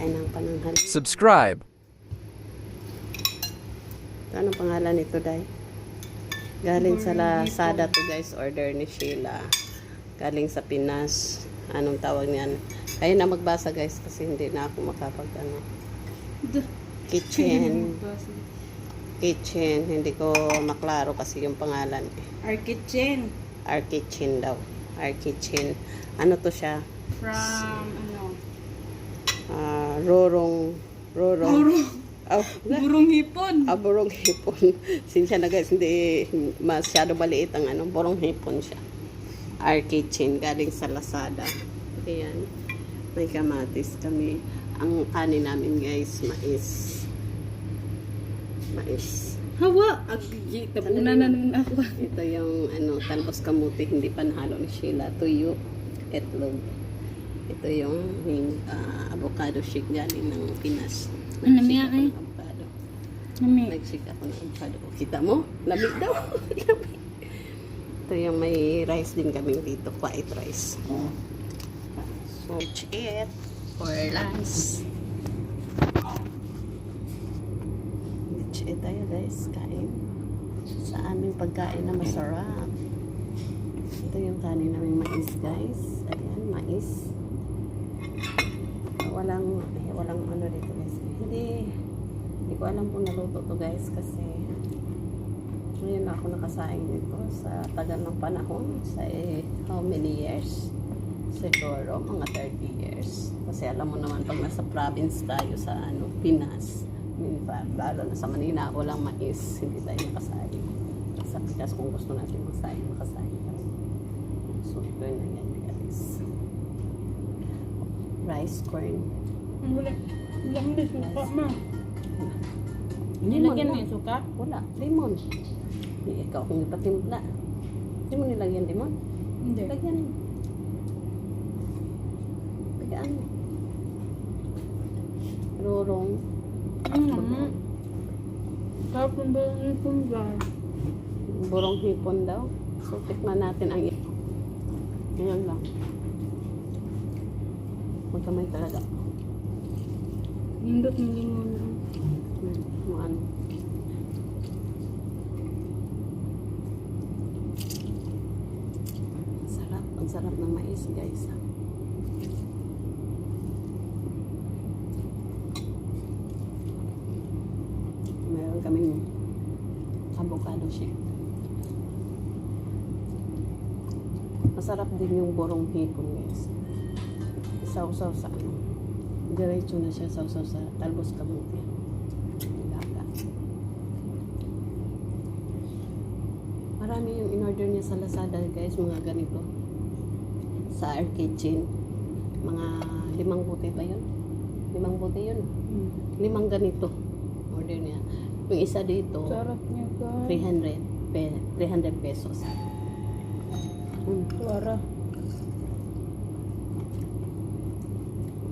pagkain ng pananghali. Subscribe. Anong pangalan nito, Day? Galing sa Lazada to guys, order ni Sheila. Galing sa Pinas. Anong tawag niyan? Kayo na magbasa guys kasi hindi na ako makapag ano. Kitchen. Kitchen. Hindi ko maklaro kasi yung pangalan. eh. Our kitchen. Our Kitchen daw. Our Kitchen. Ano to siya? From, ano, Ah, rorong. Rorong. burong, Oh, burong hipon. Ah, burong hipon. Sinsya na guys, hindi masyado maliit ang ano, burong hipon siya. Our kitchen, galing sa Lazada. Ayan. May kamatis kami. Ang kanin namin guys, mais. Mais. Hawa! Agi, tapunan na naman ako. Ito yung ano, talbos kamuti, hindi pa nahalo ni Sheila. Tuyo, etlog. Ito yung ah, avocado shake galing ng Pinas. Nag-shake niya, ako ng avocado. Nami. Nag-shake ako ng avocado. Kita mo? Lamig daw. Lamig. Ito yung may rice din kami dito. White rice. So, let's eat for lunch. Let's eat tayo guys. Kain. Sa aming pagkain na masarap. Ito yung kanin naming mais guys. Ayan, mais. Walang, eh, walang ano dito guys. Hindi, hindi ko alam kung naluto to guys kasi ngayon ako nakasaing dito sa tagal ng panahon sa eh, how many years? Siguro mga 30 years. Kasi alam mo naman pag nasa province tayo sa ano Pinas lalo na sa Manila walang mais hindi tayo nakasaing. Sa Pinas kung gusto natin masaing makasaing. So ito yun na yan guys rice corn Wala. Wala mo na suka, ma. Nilagyan mo yung suka? Wala, lemon. Ikaw kung ipatimpla. Hindi mo nilagyan lemon. Hindi. Lagyan. Lagyan. Rurong. Mm. Sarap ng ba yung punggar? Burong hipon daw. So, tikman natin ang ito. Ngayon lang. Magkamay talaga. Nindot ng limon. Hmm, kung ano. Sarap. Ang sarap ng mais, guys. Meron kaming avocado shake. Masarap din yung borong hipon, guys. Sausaw sa ano. Diretso na siya sausaw sa talbos kamuti. Ilaga. Marami yung in-order niya sa Lazada, guys, mga ganito. Sa our kitchen. Mga limang buti ba yun? Limang buti yun. Mm. Limang ganito. Order niya. Yung isa dito, Sarap niya, guys. 300. Pe 300 pesos. Hmm. Wara. Saan mo muna tayo? Hindi ata to. Sarap.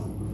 house.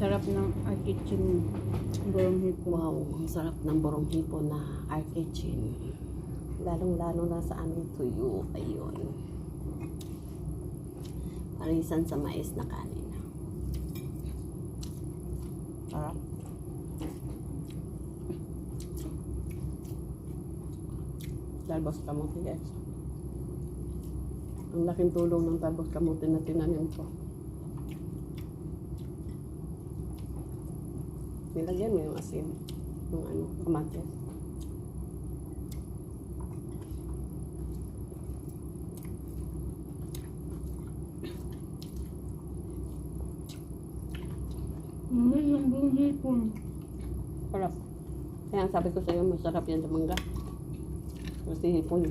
Sarap ng art kitchen borong hipon. Wow, ang sarap ng borong hipon na art kitchen. Lalong-lalo na sa aming tuyo. Ayun. Parisan sa mais na kanin. Sarap. Talbos kamote guys. Ang laking tulong ng talbos kamote na tinanim ko. Nilagyan mo yung asin. Yung ano, kamatis. Yung hipon? Sarap. Kaya ang sabi ko sa'yo, masarap yan sa mangga. Kasi hipon.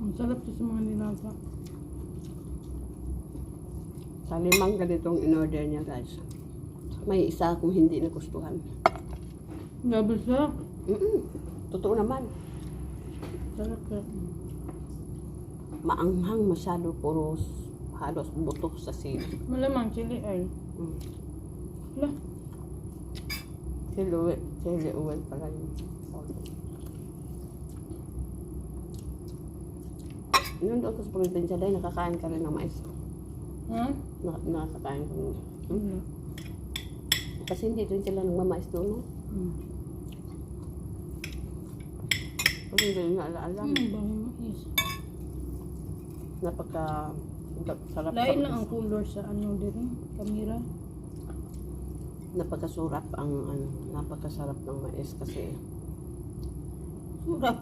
Ang sarap sa mga nilaga. Sa limang ganitong in-order niya guys. May isa akong hindi nagustuhan. Gabi siya. Mm-mm. Totoo naman. Sarap siya. Maanghang masyado puro halos buto sa sili. Malamang chili oil. Mm. Wala. Chili oil, chili oil pala yun. Yun doon ko sa probinsya dahil nakakain ka rin ng mais. Ha? Na, nakakain ka rin. Hmm? Wala. Kasi hindi rin sila nagmamais doon. No? Hmm. Kasi hindi nila alam. Hmm, bango mais. Napaka sarap. Lain lang ang color sa ano din, kamera. Napakasurap ang ano, napakasarap ng mais kasi Surap.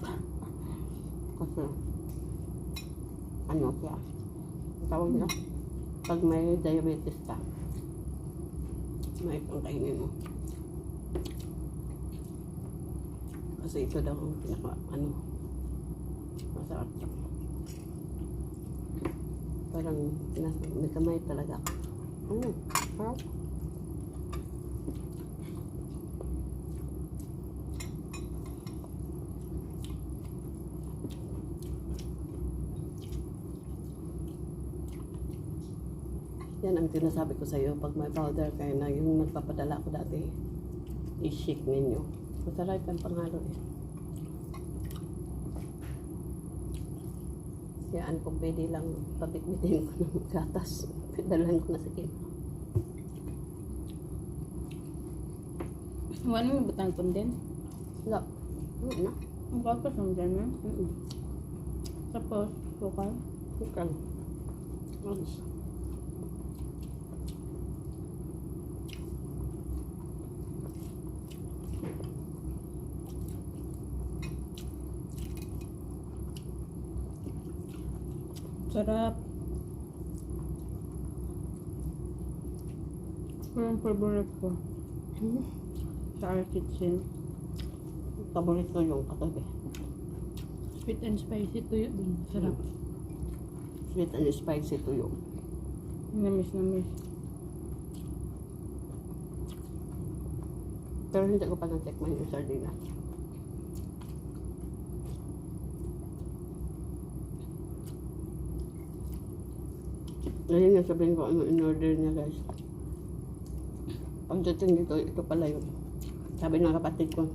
kasi ano siya. Ang tawag nila. Pag may diabetes ka, mais ang kainin mo. Kasi ito daw ang pinaka ano masarap. Parang may kamay talaga. Mm, sarap. Yan ang sinasabi ko sa iyo pag may powder kayo na yung nagpapadala ko dati i-shake ninyo. Masarap ang pangalo eh. Yan kung pwede lang pabitbitin ko ng gatas. Padalan ko na sa kin. Wala mo butang kunden. Wala. Ano na? Ang gatas ang dyan na. Tapos, sukal. Ikaw. Alis. Sarap. Yung favorite ko Hmm. kitchen. Paborito yung katabi. Sweet and spicy tuyo din. Sarap. Sweet and spicy tuyo. Namis-namis. Pero hindi ko pa na-checkman yung sardinas. Ngayon nga sabihin ko ano in-order niya guys. Pagdating dito, ito pala yun. Sabi ng kapatid ko,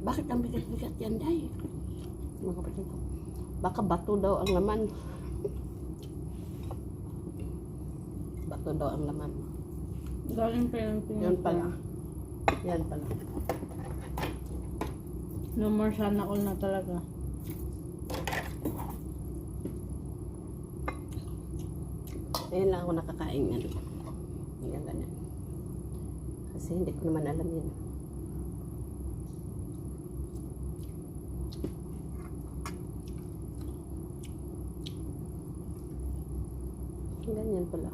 bakit ang bigat-bigat yan, Day? Mga kapatid ko, baka bato daw ang laman. bato daw ang laman. Galing pa yung pinag Yan pala. Yan pala. No more sana all na talaga. Ngayon lang ako nakakain ng Yan ganyan. Kasi hindi ko naman alam yun. Ganyan pala.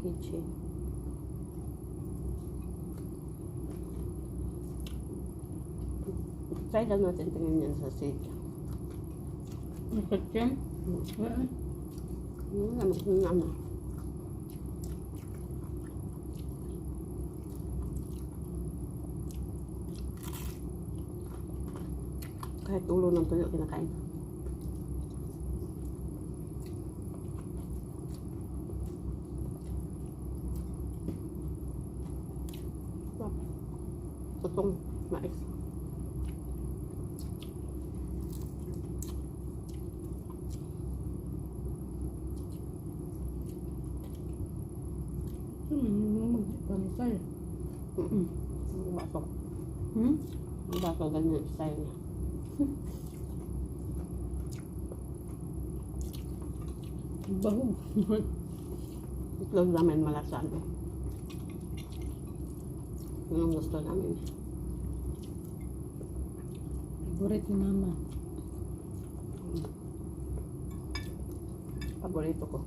Kitchen. Try lang natin tingnan yan sa sage. Ang kitchen? Hmm. Wala. Ano, ano, ano. Kahit ulo ng tuyo, kinakain. Tutong mais. Hmm, magpanisal. Mm-mm. Baso. Hmm? Ako ganyan style niya. Bahog. Itlog namin malasa. No? Yun ang gusto namin. Favorite ni mama. Paborito ko.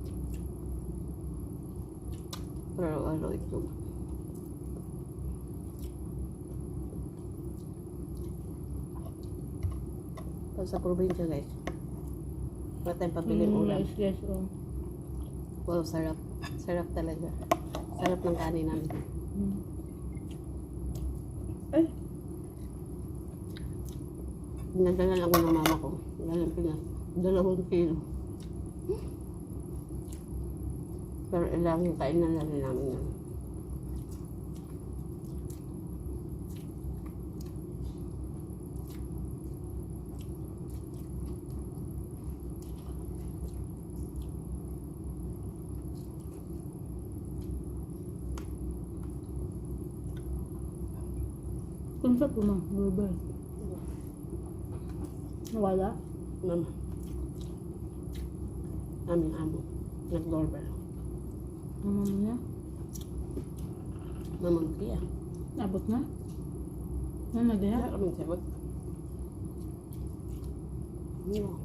Pero ano itlog. Pag sa probinsya guys, wala tayong pabiling Mm, ulam. rice, yes, oh. Wow, sarap. Sarap talaga. Sarap ng kanin namin. Mm. Pinadala lang ko ng mama ko. Galing Pinas. Dalawang kilo. Pero ilang kainan na rin namin yan. Kung sa po, ma'am, bluebird. Nawala? Mama. Aming amo. Nag-doorbell. Mama mo niya? Mamang tiya. Abot na? Ano na diha? Wala kaming sagot. No.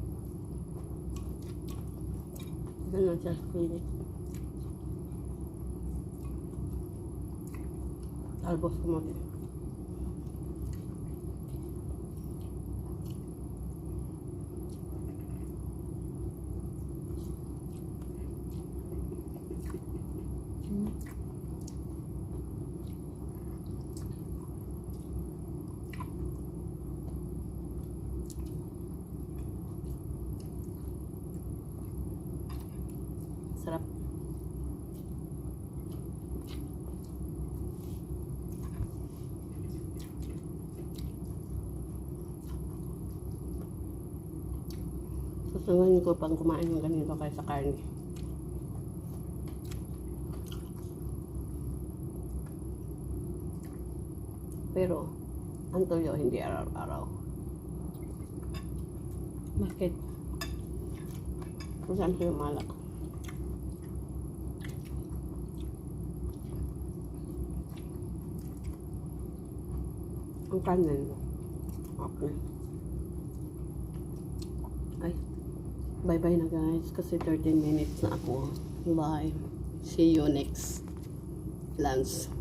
Gustuhin ko pang kumain ng ganito kaysa karne. Pero, ang tuyo hindi araw-araw. Bakit? Kung saan tuyo malak. Ang kanin. Okay. Ay. Bye-bye na guys. Kasi 13 minutes na ako. Bye. See you next lunch.